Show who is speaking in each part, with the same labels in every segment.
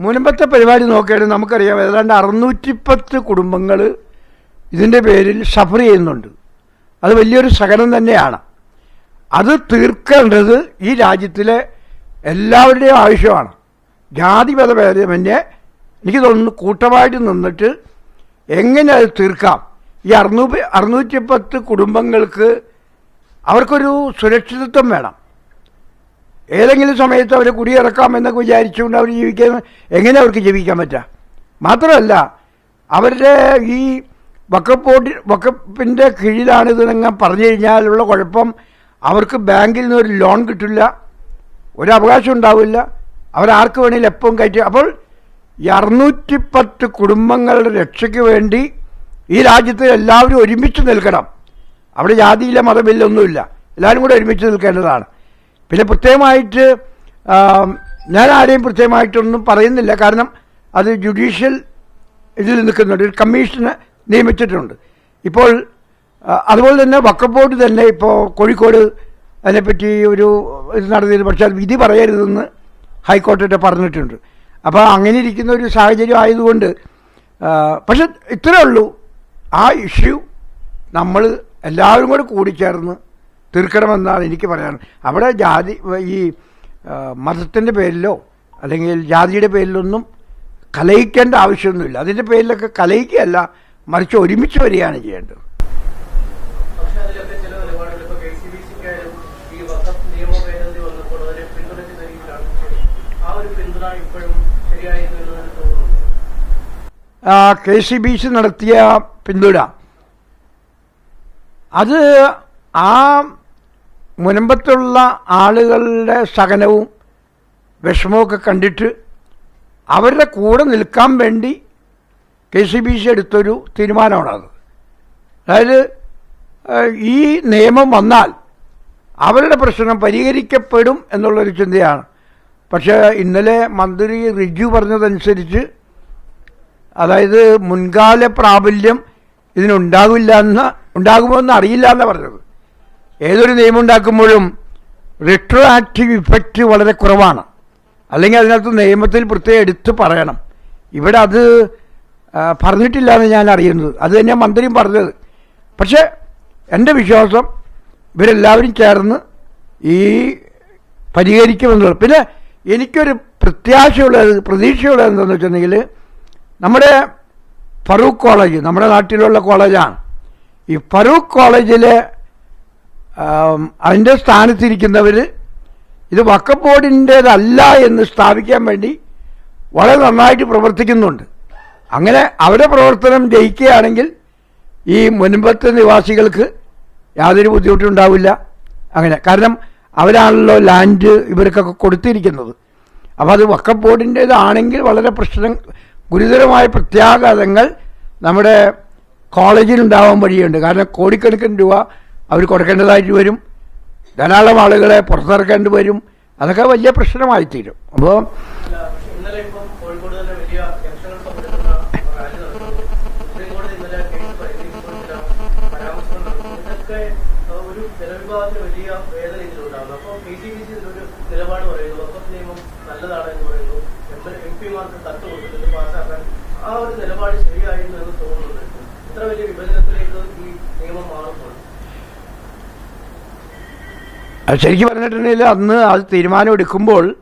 Speaker 1: മുൻപത്തെ പരിപാടി നോക്കിയാൽ നമുക്കറിയാം ഏതാണ്ട് അറുന്നൂറ്റിപ്പത്ത് കുടുംബങ്ങൾ ഇതിന്റെ പേരിൽ സഫർ ചെയ്യുന്നുണ്ട്. അത് വലിയൊരു സഹനം തന്നെയാണ്. അത് തീർക്കേണ്ടത് ഈ രാജ്യത്തിലെ എല്ലാവരുടെയും ആവശ്യമാണ്. ജാതിമത ഭേദമന്യേ എനിക്ക് തോന്നുന്നു കൂട്ടമായിട്ട് നിന്നിട്ട് എങ്ങനെ അത് തീർക്കാം? ഈ അറുന്നൂറ്റി അറുന്നൂറ്റിപ്പത്ത് കുടുംബങ്ങൾക്ക് അവർക്കൊരു സുരക്ഷിതത്വം വേണം. ഏതെങ്കിലും സമയത്ത് അവർ കുടിയിറക്കാം എന്നൊക്കെ വിചാരിച്ചുകൊണ്ട് അവർ ജീവിക്കാൻ എങ്ങനെ അവർക്ക് ജീവിക്കാൻ പറ്റുക മാത്രമല്ല അവരുടെ ഈ വക്കപ്പോട്ടി വക്കപ്പിന്റെ കീഴിലാണ് ഇതെന്ന് പറഞ്ഞു കഴിഞ്ഞാലുള്ള കുഴപ്പം അവർക്ക് ബാങ്കിൽ നിന്ന് ഒരു ലോൺ കിട്ടില്ല ഒരു അവകാശം ഉണ്ടാവില്ല അവരാർക്ക് വേണമെങ്കിലും എപ്പം കയറ്റി അപ്പോൾ ഈ അറുന്നൂറ്റിപ്പത്ത് കുടുംബങ്ങളുടെ രക്ഷയ്ക്ക് വേണ്ടി ഈ രാജ്യത്ത് എല്ലാവരും ഒരുമിച്ച് നിൽക്കണം. അവിടെ ജാതിയിലെ മതമില്ല ഒന്നുമില്ല. എല്ലാവരും കൂടെ ഒരുമിച്ച് നിൽക്കേണ്ടതാണ്. പിന്നെ പ്രത്യേകമായിട്ട് ഞാൻ ആരെയും പ്രത്യേകമായിട്ടൊന്നും പറയുന്നില്ല. കാരണം അത് ജുഡീഷ്യൽ ഇതിൽ നിൽക്കുന്നുണ്ട്. ഒരു കമ്മീഷനെ നിയമിച്ചിട്ടുണ്ട്. ഇപ്പോൾ അതുപോലെ തന്നെ വക്കപ്പോട്ട് തന്നെ ഇപ്പോൾ കോഴിക്കോട് അതിനെപ്പറ്റി ഒരു ഇത് നടന്നിരുന്നു. പക്ഷേ അത് വിധി പറയരുതെന്ന് ഹൈക്കോടതിയുടെ പറഞ്ഞിട്ടുണ്ട്. അപ്പോൾ അങ്ങനെ ഇരിക്കുന്ന ഒരു സാഹചര്യം ആയതുകൊണ്ട് പക്ഷെ ഇത്രയേ ഉള്ളൂ. ആ ഇഷ്യൂ നമ്മൾ എല്ലാവരും കൂടെ കൂടിച്ചേർന്ന് തീർക്കണമെന്നാണ് എനിക്ക് പറയാൻ. അവിടെ ജാതി ഈ മതത്തിന്റെ പേരിലോ അല്ലെങ്കിൽ ജാതിയുടെ പേരിലൊന്നും കലയിക്കേണ്ട ആവശ്യമൊന്നുമില്ല. അതിന്റെ പേരിലൊക്കെ കലയിക്കുകയല്ല മറിച്ച് ഒരുമിച്ച് വരികയാണ് ചെയ്യേണ്ടത്.
Speaker 2: കെ സി ബി
Speaker 1: സി നടത്തിയ പിന്തുണ. അത് ആ മുനമ്പത്തുള്ള ആളുകളുടെ സഹനവും വിഷമവും കണ്ടിട്ട് അവരുടെ കൂടെ നിൽക്കാൻ വേണ്ടി കെ സി ബി സി എടുത്തൊരു തീരുമാനമാണത്. അതായത് ഈ നിയമം വന്നാൽ അവരുടെ പ്രശ്നം പരിഹരിക്കപ്പെടും എന്നുള്ളൊരു ചിന്തയാണ്. പക്ഷേ ഇന്നലെ മന്ത്രി റിജു പറഞ്ഞതനുസരിച്ച് അതായത് മുൻകാല പ്രാബല്യം ഇതിനുണ്ടാകില്ല എന്ന് ഉണ്ടാകുമോ എന്ന് അറിയില്ല എന്നാണ് പറഞ്ഞത്. ഏതൊരു നിയമം ഉണ്ടാക്കുമ്പോഴും റിട്രോ ആക്റ്റീവ് ഇഫക്റ്റ് വളരെ കുറവാണ്. അല്ലെങ്കിൽ അതിനകത്ത് നിയമത്തിൽ പ്രത്യേകം എടുത്ത് പറയണം. ഇവിടെ അത് പറഞ്ഞിട്ടില്ല എന്ന് ഞാൻ അറിയുന്നത്. അത് തന്നെ മന്ത്രിയും പറഞ്ഞത്. പക്ഷേ എന്റെ വിശ്വാസം ഇവരെല്ലാവരും ചേർന്ന് ഈ പരിഹരിക്കുമെന്നുള്ളത്. പിന്നെ എനിക്കൊരു പ്രത്യാശയുള്ളത് പ്രതീക്ഷയുള്ളത് എന്താണെന്ന് വെച്ചിട്ടുണ്ടെങ്കിൽ നമ്മുടെ ഫറൂഖ് കോളേജ് നമ്മുടെ നാട്ടിലുള്ള കോളേജാണ്. ഈ ഫറൂഖ് കോളേജിലെ അതിന്റെ സ്ഥാനത്തിരിക്കുന്നവർ ഇത് വക്കഫ് ബോർഡിന്റേതല്ല എന്ന് സ്ഥാപിക്കാൻ വേണ്ടി വളരെ നന്നായിട്ട് പ്രവർത്തിക്കുന്നുണ്ട്. അങ്ങനെ അവരുടെ പ്രവർത്തനം ജയിക്കുകയാണെങ്കിൽ ഈ മുൻപത്തെ നിവാസികൾക്ക് യാതൊരു ബുദ്ധിമുട്ടും ഉണ്ടാവില്ല. അങ്ങനെ കാരണം അവരാണല്ലോ ലാൻഡ് ഇവർക്കൊക്കെ കൊടുത്തിരിക്കുന്നത്. അപ്പോൾ അത് വക്കഫ് ബോർഡിന്റേതാണെങ്കിൽ വളരെ പ്രശ്നം ഗുരുതരമായ പ്രത്യാഘാതങ്ങൾ നമ്മുടെ കോളേജിലുണ്ടാവാൻ വഴിയുണ്ട്. കാരണം കോടിക്കണക്കിന് രൂപ അവർ കൊടുക്കേണ്ടതായിട്ട് വരും ധാരാളം ആളുകളെ പുറത്തിറക്കേണ്ടി വരും അതൊക്കെ വലിയ പ്രശ്നമായി തീരും അപ്പോൾ
Speaker 2: ആ, ഒരു നിലപാട് ശരിയായിരുന്നു എന്ന് തോന്നുന്നുണ്ട് ഇത്ര വലിയ വിഭജനത്തിലേക്ക് ഈ നിയമം മാറുമ്പോൾ
Speaker 1: ശരിക്കും പറഞ്ഞിട്ടുണ്ടെങ്കിൽ അന്ന് അത് തീരുമാനം എടുക്കുമ്പോൾ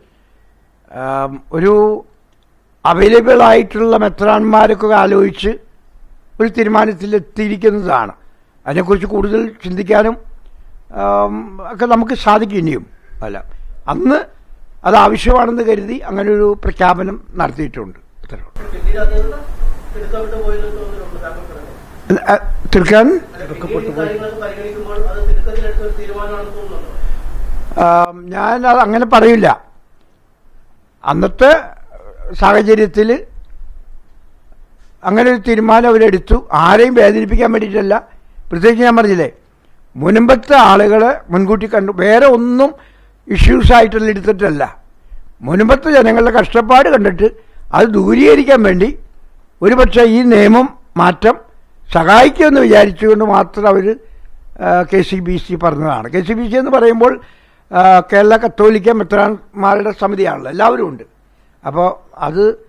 Speaker 1: ഒരു അവൈലബിൾ ആയിട്ടുള്ള മെത്രാന്മാരൊക്കെ ആലോചിച്ച് ഒരു തീരുമാനത്തിൽ എത്തിയിരിക്കുന്നതാണ് അതിനെക്കുറിച്ച് കൂടുതൽ ചിന്തിക്കാനും ഒക്കെ നമുക്ക് സാധിക്കും ഇനിയും അല്ല അന്ന് അത് ആവശ്യമാണെന്ന് കരുതി അങ്ങനെ ഒരു പ്രഖ്യാപനം നടത്തിയിട്ടുണ്ട്. തീർക്കാൻ ഞാൻ അത് അങ്ങനെ പറയില്ല. അന്നത്തെ സാഹചര്യത്തിൽ അങ്ങനെ ഒരു തീരുമാനം അവരെടുത്തു. ആരെയും വേദനിപ്പിക്കാൻ വേണ്ടിയിട്ടല്ല. പ്രത്യേകിച്ച് ഞാൻ പറഞ്ഞില്ലേ മുൻപത്തെ ആളുകളെ മുൻകൂട്ടി കണ്ടു. വേറെ ഒന്നും ഇഷ്യൂസ് ആയിട്ടുള്ള എടുത്തിട്ടല്ല. മുൻപത്തെ ജനങ്ങളുടെ കഷ്ടപ്പാട് കണ്ടിട്ട് അത് ദൂരീകരിക്കാൻ വേണ്ടി ഒരുപക്ഷെ ഈ നിയമം മാറ്റം സഹായിക്കുമെന്ന് വിചാരിച്ചുകൊണ്ട് മാത്രം അവർ കെ സി ബി സി പറഞ്ഞതാണ്. കെ സി ബി സി എന്ന് പറയുമ്പോൾ കേരള കത്തോലിക്ക മെത്രാന്മാരുടെ സമിതിയാണല്ലോ. എല്ലാവരും ഉണ്ട്. അപ്പോൾ അത്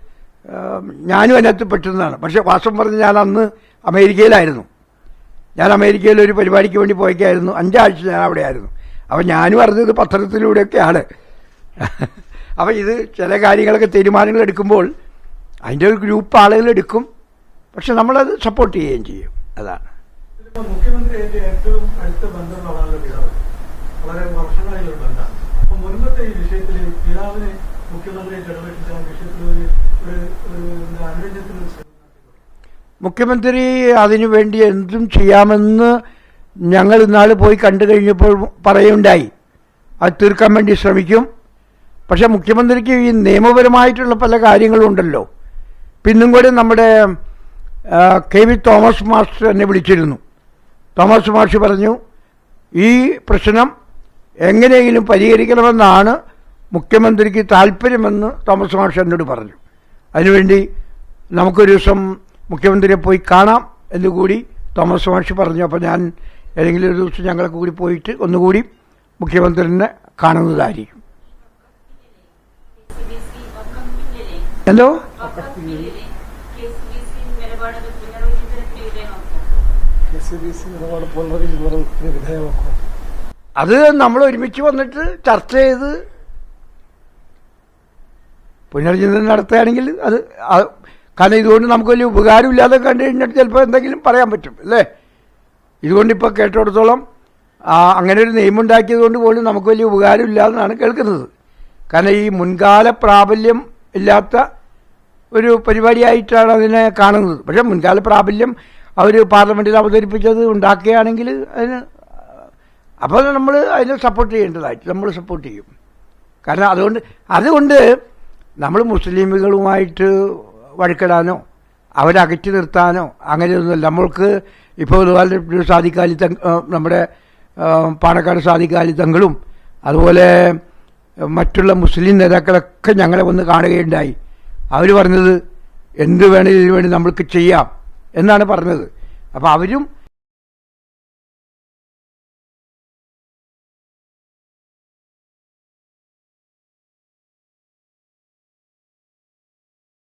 Speaker 1: ഞാനും അതിനകത്ത് പറ്റുന്നതാണ് പക്ഷേ വാസം പറഞ്ഞ് ഞാൻ അന്ന് അമേരിക്കയിലായിരുന്നു. ഞാൻ അമേരിക്കയിൽ ഒരു പരിപാടിക്ക് വേണ്ടി പോയിക്കായിരുന്നു. അഞ്ചാഴ്ച ഞാൻ അവിടെ ആയിരുന്നു അപ്പോൾ ഞാനും അറിഞ്ഞത് പത്രത്തിലൂടെയൊക്കെയാണ്. അപ്പോൾ ഇത് ചില കാര്യങ്ങളൊക്കെ തീരുമാനങ്ങൾ എടുക്കുമ്പോൾ അതിന്റെ ഒരു ഗ്രൂപ്പ് ആളുകൾ എടുക്കും. പക്ഷെ നമ്മളത് സപ്പോർട്ട് ചെയ്യുകയും ചെയ്യും. അതാണ്.
Speaker 3: മുഖ്യമന്ത്രി ഏറ്റവും അടുത്ത ബന്ധമുള്ള ആളാണല്ലോ പിതാവ് വളരെ വർഷങ്ങളായുള്ള ബന്ധമാണ്. അപ്പൊ മുൻപത്തെ ഈ വിഷയത്തിൽ പിതാവിനെ മുഖ്യമന്ത്രിയായിട്ട് ഇടപെട്ടിട്ട് ആ വിഷയത്തിൽ ഒരു ഒരു അനുരഞ്ജനത്തിന്?
Speaker 1: മുഖ്യമന്ത്രി അതിനുവേണ്ടി എന്തും ചെയ്യാമെന്ന് ഞങ്ങൾ ഇന്നാൾ പോയി കണ്ടു കഴിഞ്ഞപ്പോൾ പറയുണ്ടായി. അത് തീർക്കാൻ വേണ്ടി ശ്രമിക്കും. പക്ഷേ മുഖ്യമന്ത്രിക്ക് ഈ നിയമപരമായിട്ടുള്ള പല കാര്യങ്ങളും ഉണ്ടല്ലോ പിന്നും കൂടി നമ്മുടെ കെ വി തോമസ് മാസ്റ്റർ എന്നെ വിളിച്ചിരുന്നു. തോമസ് മാഷ് പറഞ്ഞു ഈ പ്രശ്നം എങ്ങനെയെങ്കിലും പരിഹരിക്കണമെന്നാണ് മുഖ്യമന്ത്രിക്ക് താല്പര്യമെന്ന് തോമസ് മാഷ് എന്നോട് പറഞ്ഞു. അതിനുവേണ്ടി നമുക്കൊരു ദിവസം മുഖ്യമന്ത്രിയെ പോയി കാണാം എന്നുകൂടി തോമസ് മാഷ് പറഞ്ഞു. അപ്പോൾ ഞാൻ ഏതെങ്കിലും ഒരു ദിവസം ഞങ്ങളൊക്കെ കൂടി പോയിട്ട് ഒന്നുകൂടി മുഖ്യമന്ത്രിനെ കാണുന്നതായിരിക്കും. എന്തോ?
Speaker 3: കെ സി ബി സി നിലപാട് പുനർവിചിന്തനത്തിന് വിധേയമാക്കും
Speaker 1: അത് നമ്മൾ ഒരുമിച്ച് വന്നിട്ട് ചർച്ച ചെയ്ത് പുനർചിന്തനം നടത്തുകയാണെങ്കിൽ അത് കാരണം ഇതുകൊണ്ട് നമുക്ക് വലിയ ഉപകാരമില്ലാതെ കണ്ടു കഴിഞ്ഞിട്ട് ചിലപ്പോൾ എന്തെങ്കിലും പറയാൻ പറ്റും അല്ലേ? ഇതുകൊണ്ട് ഇപ്പോൾ കേട്ടിടത്തോളം അങ്ങനെ ഒരു നിയമം ഉണ്ടാക്കിയത് കൊണ്ട് പോലും നമുക്ക് വലിയ ഉപകാരമില്ലാതെന്നാണ് കേൾക്കുന്നത്. കാരണം ഈ മുൻകാല പ്രാബല്യം ഇല്ലാത്ത ഒരു പരിപാടിയായിട്ടാണ് അതിനെ കാണുന്നത്. പക്ഷേ മുൻകാല പ്രാബല്യം അവർ പാർലമെന്റിൽ അവതരിപ്പിച്ചത് ഉണ്ടാക്കുകയാണെങ്കിൽ അതിന് അപ്പോൾ നമ്മൾ അതിനെ സപ്പോർട്ട് ചെയ്യേണ്ടതായിട്ട് നമ്മൾ സപ്പോർട്ട് ചെയ്യും. കാരണം അതുകൊണ്ട് അതുകൊണ്ട് നമ്മൾ മുസ്ലിമുകളുമായിട്ട് വഴക്കിടാനോ അവരെ അകറ്റി നിർത്താനോ അങ്ങനെയൊന്നുമല്ല. നമ്മൾക്ക് ഇപ്പോൾ അതുപോലെ സാധിക്കാലി നമ്മുടെ പാണക്കാട് സാധിക്കാലി തങ്ങളും അതുപോലെ മറ്റുള്ള മുസ്ലിം നേതാക്കളൊക്കെ ഞങ്ങളെ വന്ന് കാണുകയുണ്ടായി. അവർ പറഞ്ഞത് എന്ത് വേണേലും വേണ്ടി നമ്മൾക്ക് ചെയ്യാം എന്നാണ് പറഞ്ഞത്. അപ്പോൾ അവരും